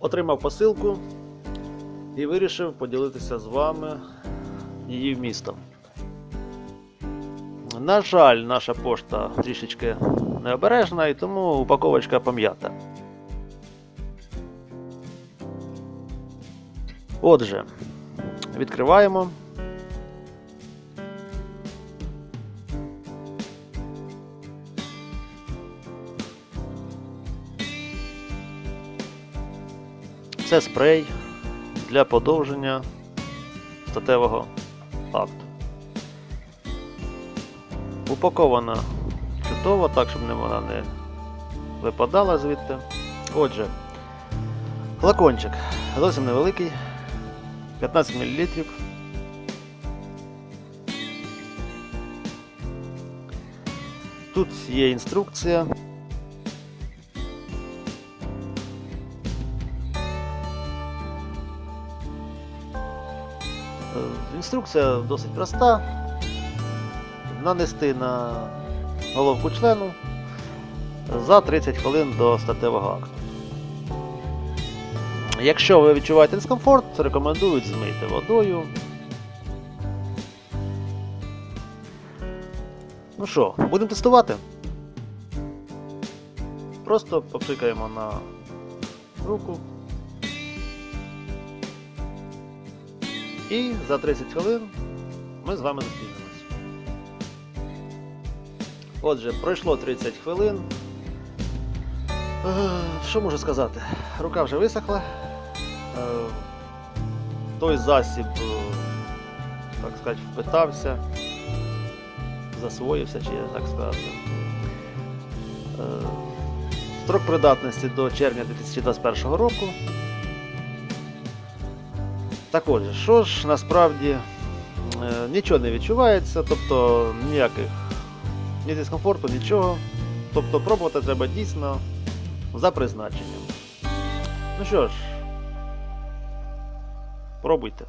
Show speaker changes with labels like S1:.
S1: Отримав посилку і вирішив поділитися з вами її вмістом. На жаль, наша пошта трішечки необережна і тому упаковочка пом'ята. Отже, відкриваємо. Це спрей для подовження статевого акту. Упакована чудово, так, щоб вона не випадала звідти. Отже, флакончик зовсім невеликий, 15 мл. Тут є інструкція. Інструкція досить проста. Нанести на головку члену за 30 хвилин до статевого акту. Якщо ви відчуваєте дискомфорт, рекомендують змити водою. Ну що, будемо тестувати? Просто попшикаємо на руку. І за 30 хвилин ми з вами зустрінемось. Отже, пройшло 30 хвилин. Е, Що можу сказати? Рука вже висохла. Е, Той засіб, е, так сказати, впитався, засвоївся, чи як так сказати. Строк придатності до червня 2021 року. Так отже, що ж насправді е, нічого не відчувається, тобто ніяких ні дискомфорту, нічого. Тобто пробувати треба дійсно за призначенням. Ну що ж, пробуйте.